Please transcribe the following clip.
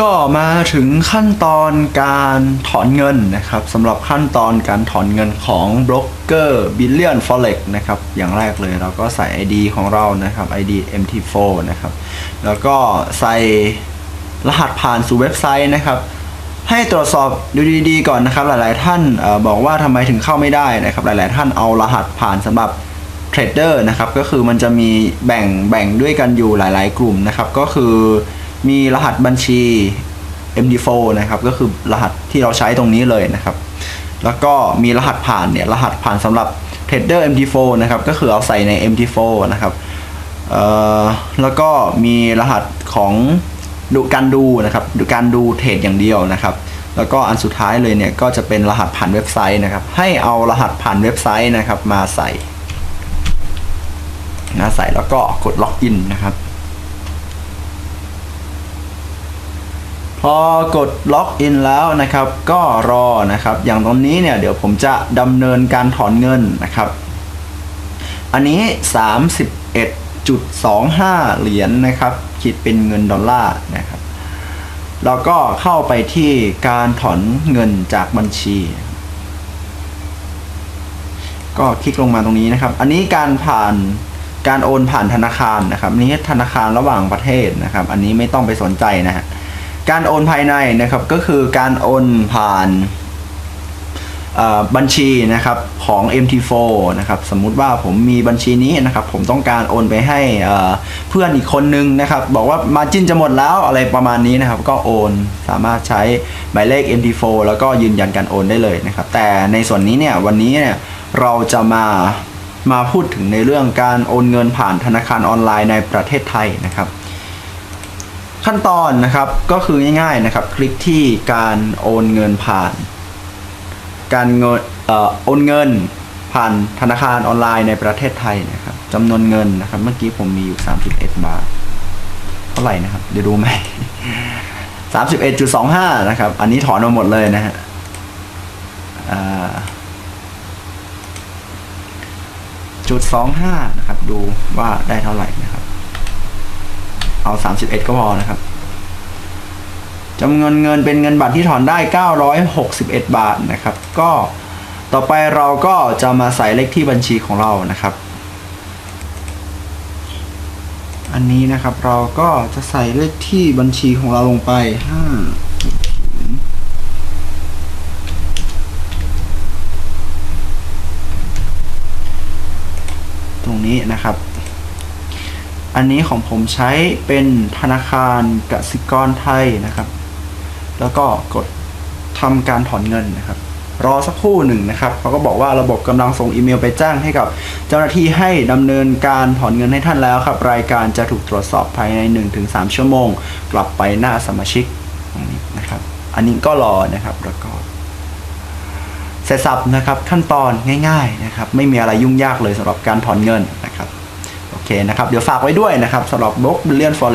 ก็มาถึงขั้นตอนการถอนเงินนะครับสำหรับขั้นตอนการถอนเงินของบล็อกเกอร์ Billion Forex นะครับอย่างแรกเลยเราก็ใส่ ID ของเรานะครับ ID MT4 นะครับแล้วก็ใส่รหัสผ่านสู่เว็บไซต์นะครับให้ตรวจสอบดูดีๆก่อนนะครับ หลายๆท่านอบอกว่าทำไมถึงเข้าไม่ได้นะครับ หลายๆท่านเอารหัสผ่านสำหรับเทรดเดอร์นะครับก็คือมันจะมีแบ่งแบ่งด้วยกันอยู่หลาย ๆ กลุ่มนะครับก็คือ มีรหัสบัญชี MD4 นะครับ ก็คือรหัสที่เราใช้ตรงนี้เลยนะครับ แล้วก็มีรหัสผ่านเนี่ย รหัสผ่านสำหรับเทรดเดอร์ MT4 นะครับ ก็คือเอาใส่ใน MT4 นะครับเอ่อแล้วก็มีรหัสของดูการดูนะครับดูการดูเทรดอย่างเดียวนะครับ แล้วก็อันสุดท้ายเลยเนี่ยก็จะเป็นรหัสผ่านเว็บไซต์นะครับ ให้เอารหัสผ่านเว็บไซต์นะครับมาใส่นะใส่แล้วก็กดล็อกอินนะครับ พอกดล็อกอินแล้วนะครับก็รอนะครับ อย่างตรงนี้เนี่ยเดี๋ยวผมจะดำเนินการถอนเงินนะครับ อันนี้ 31.25 เหรียญนะครับ คิดเป็นเงินดอลลาร์นะครับเราก็เข้าไปที่การถอนเงินจากบัญชี ก็คลิกลงมาตรงนี้นะครับ อันนี้การผ่านการโอนผ่านธนาคารนะครับอันนี้ธนาคารระหว่างประเทศนะครับ อันนี้ไม่ต้องไปสนใจนะฮะ การโอนภายในนะครับก็คือการโอนผ่านบัญชีนะครับของ MT4 นะครับสมมุติว่าผมมีบัญชีนี้นะครับผมต้องการโอนไปให้เอ่อเพื่อนอีกคนนึงนะครับบอกว่ามาจินจะหมดแล้วอะไรประมาณนี้นะครับก็โอนสามารถใช้หมายเลข MT4 แล้วก็ยืนยันการโอนได้เลยนะครับแต่ในส่วนนี้เนี่ยวันนี้เนี่ยเราจะมามาพูดถึงในเรื่องการโอนเงินผ่านธนาคารออนไลน์ในประเทศไทยนะครับ ขั้นตอนนะครับก็คือง่ายๆนะครับ คลิกที่การโอนเงินผ่าน การเงินเอ่อโอนเงินผ่านธนาคารออนไลน์ในประเทศไทยนะครับจำนวนเงินนะครับ เมื่อกี้ผมมีอยู่ 31 บาท เท่าไหร่นะครับ เดี๋ยวดูไหม31.25นะครับ อันนี้ถอนมาหมดเลยนะฮะจุดสองห้านะครับ ดูว่าได้เท่าไหร่นะครับ เอา 31 ก็พอนะครับจำนวนเงินเป็นเงินบัตรที่ถอนได้ 961 บาทนะครับ ก็ต่อไปเราก็จะมาใส่เลขที่บัญชีของเรานะครับ อันนี้นะครับเราก็จะใส่เลขที่บัญชีของเราลงไปห้าตรงนี้นะครับ อันนี้ของผมใช้เป็นธนาคารกสิกรไทยนะครับ แล้วก็กดทำการถอนเงินนะครับ รอสักครู่หนึ่งนะครับเขาก็บอกว่าระบบกำลังส่งอีเมลไปแจ้งให้กับ เจ้าหน้าที่ให้ดำเนินการถอนเงินให้ท่านแล้วครับ รายการจะถูกตรวจสอบภายใน 1-3 ชั่วโมง กลับไปหน้าสมาชิกตรงนี้นะครับ อันนี้ก็รอนะครับแล้วก็เสร็จสับนะครับขั้นตอนง่าย ๆนะครับ ไม่มีอะไรยุ่งยากเลยสำหรับการถอนเงิน เคนะครับ เดี๋ยวฝากไว้ด้วยนะครับสำหรับบล็อกบิลเลียนฟอเร็